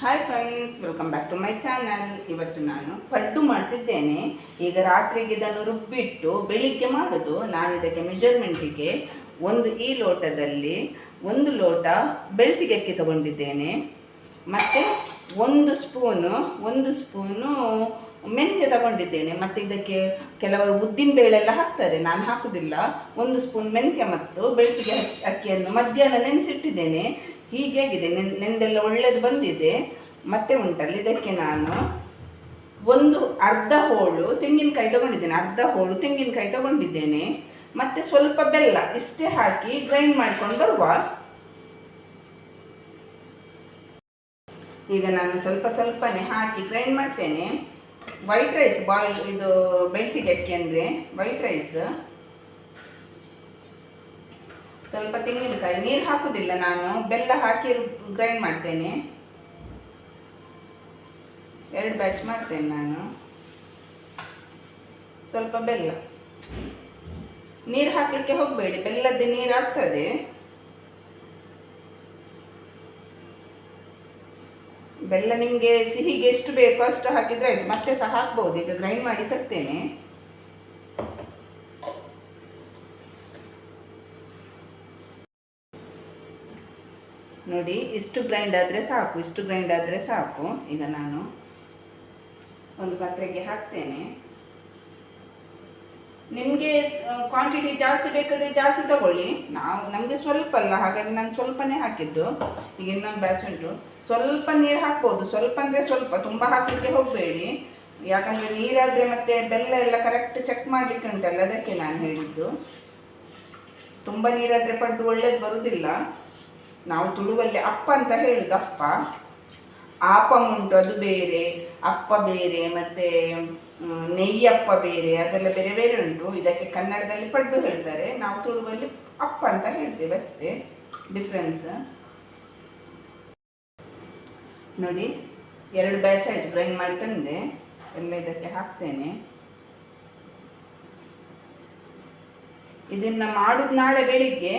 Hi friends welcome back to my channel ಇವತ್ತು ನಾನು ಪಡ್ಡು ಮಾಡ್ತಿದ್ದೇನೆ. ಈಗ ರಾತ್ರಿಗೆ ಇದನ್ನು ರುಬ್ಬಿಟ್ಟು ಬೆಳಿಗ್ಗೆ ಮಾಡೋದು. ನಾನು ಇದಕ್ಕೆ ಮೆಜರ್ಮೆಂಟಿಗೆ ಒಂದು ಈ ಲೋಟದಲ್ಲಿ ಒಂದು ಲೋಟ ಬೆಳ್ತಿಗೆ ಅಕ್ಕಿ ತಗೊಂಡಿದ್ದೇನೆ. ಮತ್ತು ಒಂದು ಸ್ಪೂನು ಒಂದು ಸ್ಪೂನು ಮೆಂತ್ಯ ತಗೊಂಡಿದ್ದೇನೆ. ಮತ್ತು ಇದಕ್ಕೆ ಕೆಲವರು ಉದ್ದಿನ ಬೇಳೆಲ್ಲ ಹಾಕ್ತಾರೆ. ನಾನು ಹಾಕುವುದಿಲ್ಲ ಒಂದು ಸ್ಪೂನ್ ಮೆಂತ್ಯ ಮತ್ತು ಬೆಳ್ತಿಗೆ ಅಕ್ಕಿ- ಅಕ್ಕಿಯನ್ನು ಮಧ್ಯಾಹ್ನ ನೆನೆಸಿಟ್ಟಿದ್ದೇನೆ. ಹೀಗೆ ಆಗಿದೆ. ನೆಂದೆಲ್ಲ ಒಳ್ಳೇದು ಬಂದಿದೆ. ಮತ್ತೆ ಉಂಟಲ್ಲ, ಇದಕ್ಕೆ ನಾನು ಒಂದು ಅರ್ಧ ಹೋಳು ತೆಂಗಿನಕಾಯಿ ತಗೊಂಡಿದ್ದೇನೆ. ಅರ್ಧ ಹೋಳು ತೆಂಗಿನಕಾಯಿ ತಗೊಂಡಿದ್ದೇನೆ. ಮತ್ತೆ ಸ್ವಲ್ಪ ಬೆಲ್ಲ ಇಷ್ಟೇ ಹಾಕಿ ಗ್ರೈಂಡ್ ಮಾಡ್ಕೊಂಡು ಬರುವ. ಈಗ ನಾನು ಸ್ವಲ್ಪ ಸ್ವಲ್ಪನೇ ಹಾಕಿ ಗ್ರೈಂಡ್ ಮಾಡ್ತೇನೆ. ವೈಟ್ ರೈಸ್ ಬಾಯ್ಲ್ ಇದು ಬೆಳ್ತಿಗೆ ಅಕ್ಕಿ ಅಂದರೆ ವೈಟ್ ರೈಸ್ ಸ್ವಲ್ಪ ತೆಂಗಿನಕಾಯಿ, ನೀರು ಹಾಕುದಿಲ್ಲ ನಾನು. ಬೆಲ್ಲ ಹಾಕಿ ಗ್ರೈಂಡ್ ಮಾಡ್ತೇನೆ. ಎರಡು ಬ್ಯಾಚ್ ಮಾಡ್ತೇನೆ ನಾನು. ಸ್ವಲ್ಪ ಬೆಲ್ಲ. ನೀರು ಹಾಕಲಿಕ್ಕೆ ಹೋಗಬೇಡಿ ಬೆಲ್ಲದ ನೀರು ಆಗ್ತದೆ. ಬೆಲ್ಲ ನಿಮಗೆ ಸಿಹಿಗೆ ಎಷ್ಟು ಬೇಕೋ ಅಷ್ಟು ಹಾಕಿದ್ರೆ ಆಯ್ತು. ಮತ್ತೆ ಸಹ ಹಾಕ್ಬೋದು. ಈಗ ಗ್ರೈಂಡ್ ಮಾಡಿ ತರ್ತೇನೆ. ನೋಡಿ, ಇಷ್ಟು ಗ್ರೈಂಡ್ ಆದರೆ ಸಾಕು, ಇಷ್ಟು ಗ್ರೈಂಡ್ ಆದರೆ ಸಾಕು. ಈಗ ನಾನು ಒಂದು ಪಾತ್ರೆಗೆ ಹಾಕ್ತೇನೆ. ನಿಮಗೆ ಕ್ವಾಂಟಿಟಿ ಜಾಸ್ತಿ ಬೇಕಾದರೆ ಜಾಸ್ತಿ ತಗೊಳ್ಳಿ. ನಾವು ನಮಗೆ ಸ್ವಲ್ಪ ಅಲ್ಲ, ಹಾಗಾಗಿ ನಾನು ಸ್ವಲ್ಪನೇ ಹಾಕಿದ್ದು. ಈಗ ಇನ್ನೊಂದು ಬ್ಯಾಚ್ ಉಂಟು. ಸ್ವಲ್ಪ ನೀರು ಹಾಕ್ಬೋದು. ಸ್ವಲ್ಪ ಅಂದರೆ ಸ್ವಲ್ಪ, ತುಂಬ ಹಾಕಲಿಕ್ಕೆ ಹೋಗಬೇಡಿ. ಯಾಕಂದರೆ ನೀರಾದರೆ ಮತ್ತೆ ಬೆಲ್ಲ ಎಲ್ಲ ಕರೆಕ್ಟ್ ಚೆಕ್ ಮಾಡಲಿಕ್ಕೆ ಉಂಟಲ್ಲ, ಅದಕ್ಕೆ ನಾನು ಹೇಳಿದ್ದು. ತುಂಬ ನೀರಾದರೆ ಪಡ್ಡು ಒಳ್ಳೇದು ಬರುವುದಿಲ್ಲ ನಾವು ತುಳುವಲ್ಲಿ ಅಪ್ಪ ಅಂತ ಹೇಳುದು ಅಪ್ಪ ಆಪ ಉಂಟು ಅದು ಬೇರೆ, ಅಪ್ಪ ಬೇರೆ, ಮತ್ತೆ ನೆಯ್ಯಪ್ಪ ಬೇರೆ, ಅದೆಲ್ಲ ಬೇರೆ ಬೇರೆ ಉಂಟು. ಇದಕ್ಕೆ ಕನ್ನಡದಲ್ಲಿ ಪಡ್ಡು ಹೇಳ್ತಾರೆ. ನಾವು ತುಳುವಲ್ಲಿ ಅಪ್ಪ ಅಂತ ಹೇಳ್ತೇವೆ ಅಷ್ಟೇ. ಡಿಫ್ರೆನ್ಸ್ ನೋಡಿ, ಎರಡು ಬ್ಯಾಚ್ ಆಯಿತು. ಗ್ರೈಂಡ್ ಮಾಡಿ ತಂದೆ. ಎಲ್ಲ ಇದಕ್ಕೆ ಹಾಕ್ತೇನೆ. ಇದನ್ನು ಮಾಡುದು ನಾಳೆ ಬೆಳಿಗ್ಗೆ.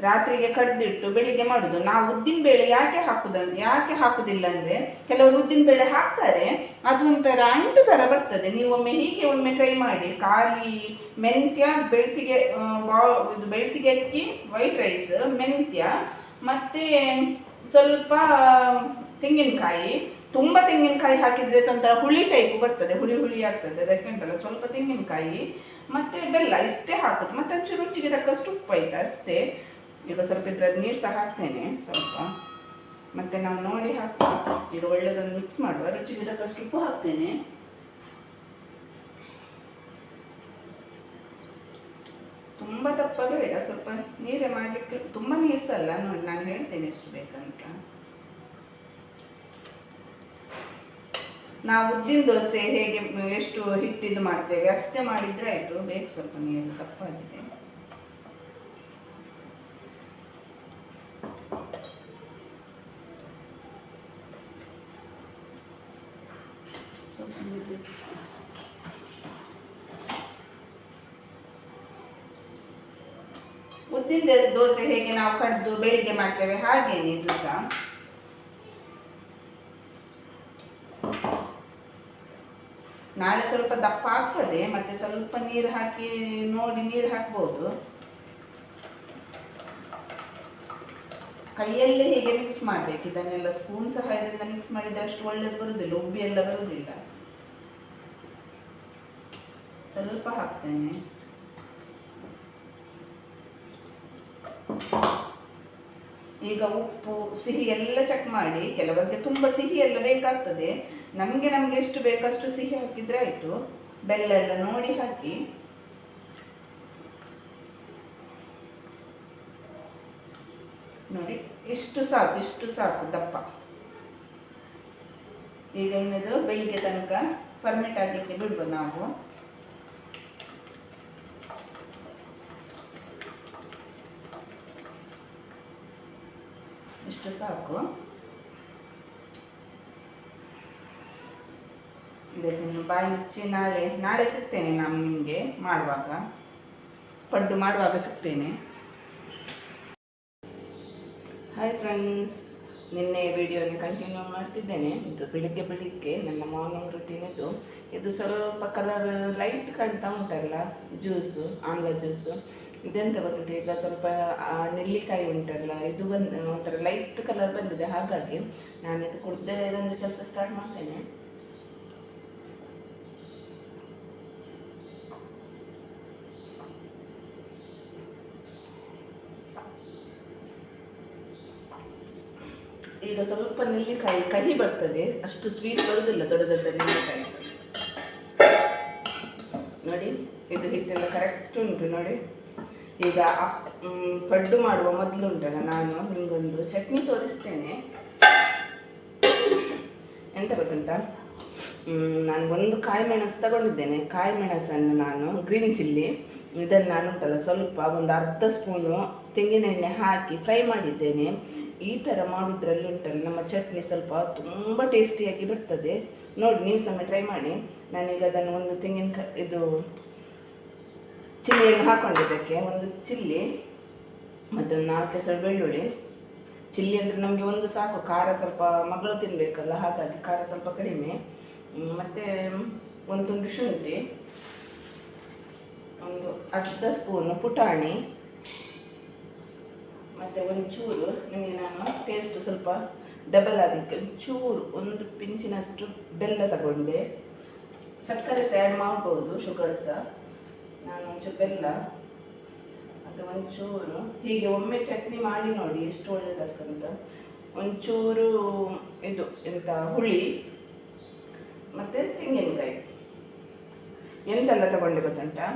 ರಾತ್ರಿಗೆ ಕಡ್ದಿಟ್ಟು ಬೆಳಿಗ್ಗೆ ಮಾಡುದು. ನಾವು ಉದ್ದಿನ ಬೇಳೆ ಯಾಕೆ ಹಾಕುದ, ಯಾಕೆ ಹಾಕುದಿಲ್ಲ ಅಂದ್ರೆ ಕೆಲವರು ಉದ್ದಿನ ಬೇಳೆ ಹಾಕ್ತಾರೆ, ಅದು ಒಂಥರ ಅಂಟು ತರ ಬರ್ತದೆ. ನೀವು ಒಮ್ಮೆ ಹೀಗೆ ಒಮ್ಮೆ ಟ್ರೈ ಮಾಡಿ, ಖಾಲಿ ಮೆಂತ್ಯ, ಬೆಳ್ತಿಗೆ ಬಾ- ಬೆಳ್ತಿಗೆ ಅಕ್ಕಿ ವೈಟ್ ರೈಸ್ ಮೆಂತ್ಯ, ಮತ್ತೆ ಸ್ವಲ್ಪ ತೆಂಗಿನಕಾಯಿ, ತುಂಬ ತೆಂಗಿನಕಾಯಿ ಹಾಕಿದ್ರೆ ಒಂಥರ ಹುಳಿ ಟೈಪ್ ಬರ್ತದೆ, ಹುಳಿ ಹುಳಿ ಆಗ್ತದೆ ಅದಕ್ಕೆ ಉಂಟಲ್ಲ ಸ್ವಲ್ಪ ತೆಂಗಿನಕಾಯಿ, ಮತ್ತೆ ಬೆಲ್ಲ ಇಷ್ಟೇ ಹಾಕುದು. ಮತ್ತೆ ಒಂಚೂರು ರುಚಿಗೆ ತಕ್ಕಷ್ಟು ಉಪ್ಪು ಆಯ್ತಾ ಅಷ್ಟೇ. ಈಗ ಸ್ವಲ್ಪ ಇದ್ರದ್ದು ನೀರು ಸಹ ಹಾಕ್ತೇನೆ ಸ್ವಲ್ಪ. ಮತ್ತೆ ನಾವು ನೋಡಿ ಹಾಕ್ತೀವಿ ಇದು ಒಳ್ಳೆದೊಂದು ಮಿಕ್ಸ್ ಮಾಡುವ. ರುಚಿಗೆ ತಕ್ಕಷ್ಟು ಉಪ್ಪು ಹಾಕ್ತೇನೆ. ತುಂಬ ತಪ್ಪಾಗ ಬೇಡ ಸ್ವಲ್ಪ ನೀರೇ ಮಾಡಲಿಕ್ಕೆ ತುಂಬ ನೀರು ಸಲ್ಲ ನೋಡಿ ನಾನು ಹೇಳ್ತೇನೆ ಎಷ್ಟು ಬೇಕಂತ. ನಾವು ಉದ್ದಿನ ದೋಸೆ ಹೇಗೆ, ಎಷ್ಟು ಹಿಟ್ಟಿದ್ದು ಮಾಡ್ತೇವೆ ಅಷ್ಟೇ ಮಾಡಿದರೆ ಆಯಿತು. ಬೇಕು ಸ್ವಲ್ಪ ನೀರು. ತಪ್ಪಾಗಿದೆ. ಉದ್ದಿನ ದೋಸೆ ಹೇಗೆ ನಾವು ಕಡ್ದು ಬೆಳಿಗ್ಗೆ ಮಾಡ್ತೇವೆ ಹಾಗೇನೆ ಇದು ಸಹ. ನಾಳೆ ಸ್ವಲ್ಪ ದಪ್ಪ ಆಗ್ತದೆ, ಮತ್ತೆ ಸ್ವಲ್ಪ ನೀರು ಹಾಕಿ ನೋಡಿ ನೀರು ಹಾಕ್ಬೋದು. ಕೈಯಲ್ಲೇ ಹೇಗೆ ಮಿಕ್ಸ್ ಮಾಡಬೇಕು? ಇದನ್ನೆಲ್ಲ ಸ್ಪೂನ್ ಸಹಾಯದಿಂದ ಮಿಕ್ಸ್ ಮಾಡಿದ್ರೆ ಅಷ್ಟು ಒಳ್ಳೇದು ಬರುವುದಿಲ್ಲ ಉಬ್ಬಿ ಎಲ್ಲ ಬರುವುದಿಲ್ಲ ಸ್ವಲ್ಪ ಹಾಕ್ತೇನೆ. ಈಗ ಉಪ್ಪು, ಸಿಹಿ ಎಲ್ಲ ಚೆಕ್ ಮಾಡಿ. ಕೆಲವರಿಗೆ ತುಂಬ ಸಿಹಿ ಎಲ್ಲ ಬೇಕಾಗ್ತದೆ. ನಮಗೆ ನಮಗೆ ಎಷ್ಟು ಬೇಕಷ್ಟು ಸಿಹಿ ಹಾಕಿದ್ರೆ ಆಯಿತು. ಬೆಲ್ಲ ಎಲ್ಲ ನೋಡಿ ಹಾಕಿ. ನೋಡಿ, ಇಷ್ಟು ಸಾಕು ಇಷ್ಟು ಸಾಕು, ದಪ್ಪ. ಈಗ ಇನ್ನದು ಬೆಳಿಗ್ಗೆ ತನಕ ಫರ್ಮೆಂಟ್ ಆಗಲಿಕ್ಕೆ ಬಿಡ್ಬೋದು ನಾವು. ಇಷ್ಟು ಸಾಕು. ಇದನ್ನು ಬಾಯಿ ಮುಚ್ಚಿ ನಾಳೆ ನಾಳೆ ಸಿಗ್ತೇನೆ ನಾನು ನಿಮಗೆ ಮಾಡುವಾಗ. ಪಡ್ಡು ಮಾಡುವಾಗ ಸಿಗ್ತೇನೆ. ಹಾಯ್ ಫ್ರೆಂಡ್ಸ್ ನಿನ್ನೆ ವಿಡಿಯೋನ ಕಂಟಿನ್ಯೂ ಮಾಡ್ತಿದ್ದೇನೆ. ಇದು ಬೆಳಿಗ್ಗೆ ಬೆಳಿಗ್ಗೆ ನನ್ನ ಮಾರ್ನಿಂಗ್ ರುಟೀನ್ ಇದು. ಇದು ಸ್ವಲ್ಪ ಕಲರ್ ಲೈಟ್ ಕಾಣ್ತಾ ಉಂಟಲ್ಲ ಜ್ಯೂಸು ಆಮ್ಲ ಜ್ಯೂಸು ಇದೆಂತ ಬಂದಿದೆ ಈಗ ಸ್ವಲ್ಪ ನೆಲ್ಲಿಕಾಯಿ ಉಂಟಲ್ಲ, ಇದು ಬಂದು, ಒಂಥರ ಲೈಟ್ ಕಲರ್ ಬಂದಿದೆ, ಹಾಗಾಗಿ ನಾನು ಇದು ಕುಡ್ದೇ ಇದೊಂದು ಕೆಲಸ ಸ್ಟಾರ್ಟ್ ಮಾಡ್ತೇನೆ. ಈಗ ಸ್ವಲ್ಪ ನೆಲ್ಲಿಕಾಯಿ ಕಹಿ ಬರ್ತದೆ. ಅಷ್ಟು ಸ್ವೀಟ್ ಬರುವುದಿಲ್ಲ ದೊಡ್ಡ ದೊಡ್ಡ ನೆಲ್ಲಿಕಾಯಿ ನೋಡಿ, ಇದು ಹಿಟ್ಟೆಲ್ಲ ಕರೆಕ್ಟ್ ಉಂಟು ನೋಡಿ. ಈಗ ಪಡ್ಡು ಮಾಡುವ ಮೊದಲು ಉಂಟಲ್ಲ ನಾನು ನಿಮಗೊಂದು ಚಟ್ನಿ ತೋರಿಸ್ತೇನೆ. ಎಂತ ಗೊತ್ತುಂಟಾ? ನಾನು ಒಂದು ಕಾಯಿ ಮೆಣಸು ತಗೊಂಡಿದ್ದೇನೆ. ಕಾಯಿ ಮೆಣಸನ್ನು ನಾನು ಗ್ರೀನ್ ಚಿಲ್ಲಿ ಇದನ್ನು ನಾನು ಉಂಟಲ್ಲ ಸ್ವಲ್ಪ, ಒಂದು ಅರ್ಧ ಸ್ಪೂನು ತೆಂಗಿನೆಣ್ಣೆ ಹಾಕಿ ಫ್ರೈ ಮಾಡಿದ್ದೇನೆ. ಈ ಥರ ಮಾಡೋದ್ರಲ್ಲಿ ಉಂಟಲ್ಲ ನಮ್ಮ ಚಟ್ನಿ ಸ್ವಲ್ಪ ತುಂಬ ಟೇಸ್ಟಿಯಾಗಿ ಬರ್ತದೆ. ನೋಡಿ, ನೀವು ಸಹ ಟ್ರೈ ಮಾಡಿ. ನಾನೀಗ ಅದನ್ನು ಒಂದು ತೆಂಗಿನ ಇದು ಚಿಲ್ಲಿಯನ್ನು ಹಾಕೊಂಡಿದ್ದಕ್ಕೆ ಒಂದು ಚಿಲ್ಲಿ ಮತ್ತು ಒಂದು ನಾಲ್ಕು ಸಲ ಬೆಳ್ಳುಳ್ಳಿ. ಚಿಲ್ಲಿ ಅಂದರೆ ನಮಗೆ ಒಂದು ಸಾಕು, ಖಾರ ಸ್ವಲ್ಪ ಮಗಳು ತಿನ್ನಬೇಕಲ್ಲ ಹಾಗಾಗಿ ಖಾರ ಸ್ವಲ್ಪ ಕಡಿಮೆ. ಮತ್ತೆ ಒಂದು ತುಂಡು ಶುಂಠಿ, ಒಂದು ಅರ್ಧ ಸ್ಪೂನು ಪುಟಾಣಿ ಮತ್ತು ಒಂಚೂರು, ನಿಮಗೆ ನಾನು ಟೇಸ್ಟ್ ಸ್ವಲ್ಪ ಡಬಲ್ ಆಗಲಿಕ್ಕೆ ಒಂಚೂರು, ಒಂದು ಪಿಂಚಿನಷ್ಟು ಬೆಲ್ಲ ತಗೊಂಡೆ. ಸಕ್ಕರೆ ಸಹ ಆ್ಯಡ್ ಮಾಡ್ಬೋದು, ಶುಗರ್ ಸಹ ನಾನು ಒಂಚೂರು ಬೆಲ್ಲ, ಮತ್ತು ಒಂಚೂರು, ಹೀಗೆ ಒಮ್ಮೆ ಚಟ್ನಿ ಮಾಡಿ ನೋಡಿ ಎಷ್ಟು ಒಳ್ಳೆಯದಾಗ್ತಂತ ಒಂಚೂರು ಇದು, ಎಂತ, ಹುಳಿ, ಮತ್ತು ತೆಂಗಿನಕಾಯಿ. ಎಂತೆಲ್ಲ ತಗೊಂಡೆ ಗೊತ್ತುಂಟಾ?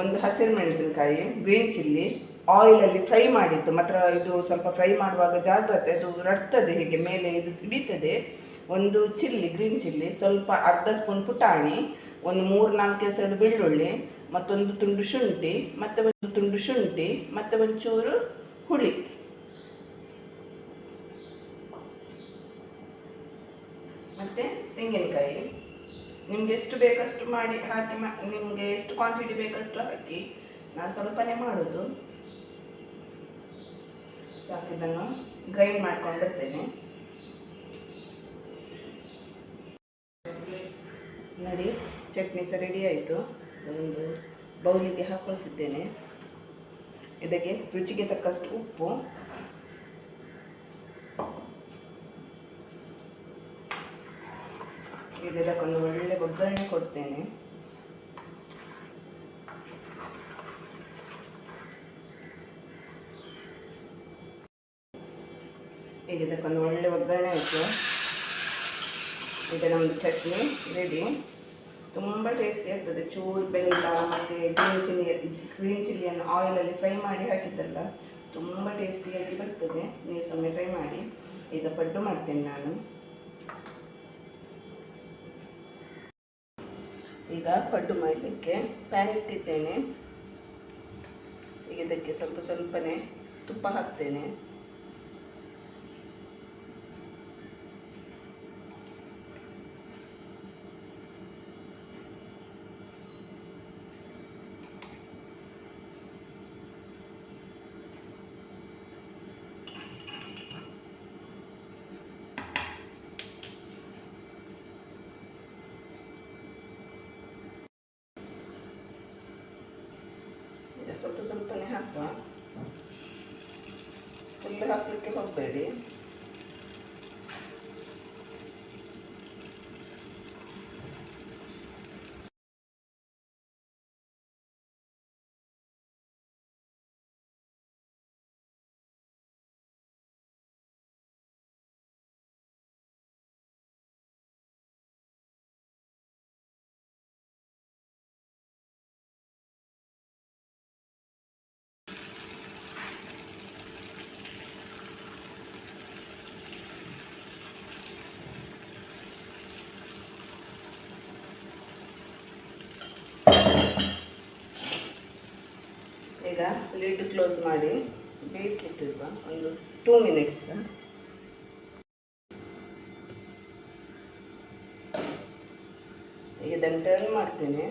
ಒಂದು ಹಸಿರು ಮೆಣಸಿನಕಾಯಿ ಗ್ರೀನ್ ಚಿಲ್ಲಿ ಆಯಿಲಲ್ಲಿ ಫ್ರೈ ಮಾಡಿದ್ದು. ಮಾತ್ರ ಇದು ಸ್ವಲ್ಪ ಫ್ರೈ ಮಾಡುವಾಗ ಜಾಗ್ರತೆ, ಅದು ರಟ್ತದೆ ಹೀಗೆ ಮೇಲೆ ಇದು ಸಿಡಿತದೆ. ಒಂದು ಚಿಲ್ಲಿ ಗ್ರೀನ್ ಚಿಲ್ಲಿ ಸ್ವಲ್ಪ ಅರ್ಧ ಸ್ಪೂನ್ ಪುಟಾಣಿ, ಒಂದು ಮೂರು ನಾಲ್ಕು ಹೆಸರು ಬೆಳ್ಳುಳ್ಳಿ, ಮತ್ತೊಂದು ತುಂಡು ಶುಂಠಿ, ಮತ್ತೆ ಒಂದು ತುಂಡು ಶುಂಠಿ, ಮತ್ತೆ ಒಂಚೂರು ಹುಳಿ. ಮತ್ತೆ ತೆಂಗಿನಕಾಯಿ. ನಿಮ್ಗೆ ಎಷ್ಟು ಬೇಕಷ್ಟು ಮಾಡಿ, ಹಾಕಿ ನಿಮಗೆ ಎಷ್ಟು ಕ್ವಾಂಟಿಟಿ ಬೇಕಷ್ಟು ಹಾಕಿ ನಾನು ಸ್ವಲ್ಪನೇ ಮಾಡೋದು. ಸಾಕು ಇದನ್ನು ಗ್ರೈಂಡ್ ಮಾಡ್ಕೊಂಡಿರ್ತೇನೆ. ನೋಡಿ, ಚಟ್ನಿ ಸಹ ರೆಡಿ ಆಯಿತು. ಒಂದು ಬೌಲಿಗೆ ಹಾಕೊಳ್ತಿದ್ದೇನೆ. ಇದಕ್ಕೆ ರುಚಿಗೆ ತಕ್ಕಷ್ಟು ಉಪ್ಪು. ಈಗ ಇದಕ್ಕೊಂದು ಒಳ್ಳೆ ಒಗ್ಗರಣೆ ಕೊಡ್ತೇನೆ. ಈಗ ಇದಕ್ಕೊಂದು ಒಳ್ಳೆ ಒಗ್ಗರಣೆ ಆಯಿತು. ಈಗ ನಮ್ಮದು ಚಟ್ನಿ ರೆಡಿ ತುಂಬ ಟೇಸ್ಟಿ ಆಗ್ತದೆ. ಚೂರು ಬೆಲ್ಲ, ಮತ್ತು ಗ್ರೀನ್ ಚಿಲ್ಲಿ ಗ್ರೀನ್ ಚಿಲ್ಲಿಯನ್ನು ಆಯಿಲಲ್ಲಿ ಫ್ರೈ ಮಾಡಿ ಹಾಕಿದ್ದಲ್ಲ, ತುಂಬ ಟೇಸ್ಟಿಯಾಗಿ ಬರ್ತದೆ. ನೀವು ಸೊಮ್ಮೆ ಟ್ರೈ ಮಾಡಿ. ಈಗ ಪಡ್ಡು ಮಾಡ್ತೇನೆ ನಾನು. ಈಗ ಪಡ್ಡು ಮಾಡಲಿಕ್ಕೆ ಪ್ಯಾನ್ ಇಟ್ಟಿದ್ದೇನೆ. ಈಗ ಇದಕ್ಕೆ ಸ್ವಲ್ಪ ಸ್ವಲ್ಪನೇ ತುಪ್ಪ ಹಾಕ್ತೇನೆ. ಸ್ವಲ್ಪ ಸ್ವಲ್ಪನೇ ಹಾಕುವ ಫುಲ್ ಹಾಕಲಿಕ್ಕೆ ಹೋಗಬೇಡಿ ಈಗ ಲಿಡ್ ಕ್ಲೋಸ್ ಮಾಡಿ ಬೇಯಿಸ್ಲಿಕ್ಕಿರುವ ಒಂದು ಟೂ ಮಿನಿಟ್ಸ್ ಈಗ ಇದನ್ನು ಟರ್ನ್ ಮಾಡ್ತೇನೆ.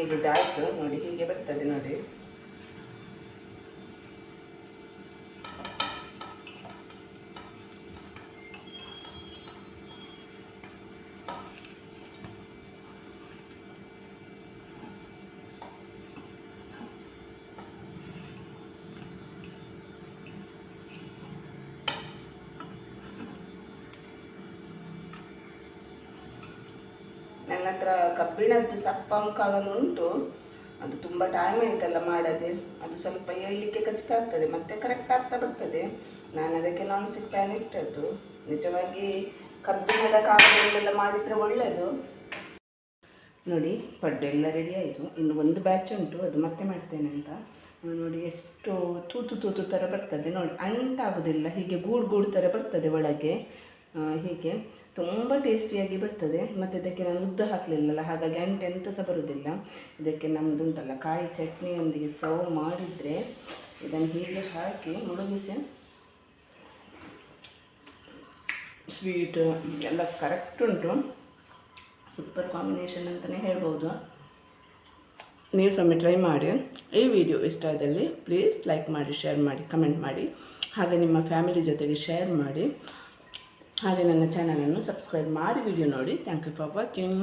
ಈಗ ಇದಾಯಿತು ನೋಡಿ ಹೀಗೆ ಬರ್ತದೆ ನೋಡಿ. ನನ್ನ ಹತ್ರ ಕಬ್ಬಿಣದ್ದು ಸಪ್ಪಂಕಾಗಲು ಉಂಟು. ಅದು ತುಂಬ ಟೈಮ್ ಆಯ್ತಲ್ಲ ಮಾಡದೆ. ಅದು ಸ್ವಲ್ಪ ಏಳಲಿಕ್ಕೆ ಕಷ್ಟ ಆಗ್ತದೆ. ಮತ್ತೆ ಕರೆಕ್ಟ್ ಆಗ್ತಾ ಬರ್ತದೆ. ನಾನು ಅದಕ್ಕೆ ನಾನ್ ಸ್ಟಿಕ್ ಪ್ಯಾನ್ ಇಟ್ಟದ್ದು. ನಿಜವಾಗಿ ಕಬ್ಬಿಣದ ಕಾಗದಲ್ಲೆಲ್ಲ ಮಾಡಿದರೆ ಒಳ್ಳೆಯದು ನೋಡಿ ಪಡ್ಡು ಎಲ್ಲ ರೆಡಿ ಆಯಿತು. ಇನ್ನು ಒಂದು ಬ್ಯಾಚ್ ಉಂಟು. ಅದು ಮತ್ತೆ ಮಾಡ್ತೇನೆ ಅಂತ. ನೋಡಿ, ಎಷ್ಟು ತೂತು ತೂತು ಥರ ಬರ್ತದೆ. ನೋಡಿ, ಅಂಟಾಗೋದಿಲ್ಲ. ಹೀಗೆ ಗೂಡು ಗೂಡು ಥರ ಬರ್ತದೆ ಒಳಗೆ. ಹೀಗೆ. ತುಂಬ ಟೇಸ್ಟಿಯಾಗಿ ಬರ್ತದೆ. ಮತ್ತು ಇದಕ್ಕೆ ನಾನು ಉದ್ದು ಹಾಕಲಿಲ್ಲಲ್ಲ, ಹಾಗಾಗಿ ಅಂಟೆ ಎಂತ ಸಹ ಬರುವುದಿಲ್ಲ ಇದಕ್ಕೆ ನಮ್ಮದುಂಟಲ್ಲ ಕಾಯಿ ಚಟ್ನಿಯೊಂದಿಗೆ ಸರ್ವ್ ಮಾಡಿದರೆ ಇದನ್ನು ಹೀಗೆ ಹಾಕಿ ಮುಳುಗಿಸಿ ಸ್ವೀಟ್ ಎಲ್ಲ ಕರೆಕ್ಟ್ ಉಂಟು. ಸೂಪರ್ ಕಾಂಬಿನೇಷನ್ ಅಂತಲೇ ಹೇಳ್ಬೋದು. ನೀವು ಸೊಮ್ಮೆ ಟ್ರೈ ಮಾಡಿ. ಈ ವಿಡಿಯೋ ಇಷ್ಟ ಆದಲ್ಲಿ ಪ್ಲೀಸ್ ಲೈಕ್ ಮಾಡಿ ಶೇರ್ ಮಾಡಿ ಕಮೆಂಟ್ ಮಾಡಿ. ಹಾಗೆ ನಿಮ್ಮ ಫ್ಯಾಮಿಲಿ ಜೊತೆಗೆ ಶೇರ್ ಮಾಡಿ. ಹಾಗೆ ನನ್ನ ಚಾನಲನ್ನು ಸಬ್ಸ್ಕ್ರೈಬ್ ಮಾಡಿ ವಿಡಿಯೋ ನೋಡಿ. Thank you for watching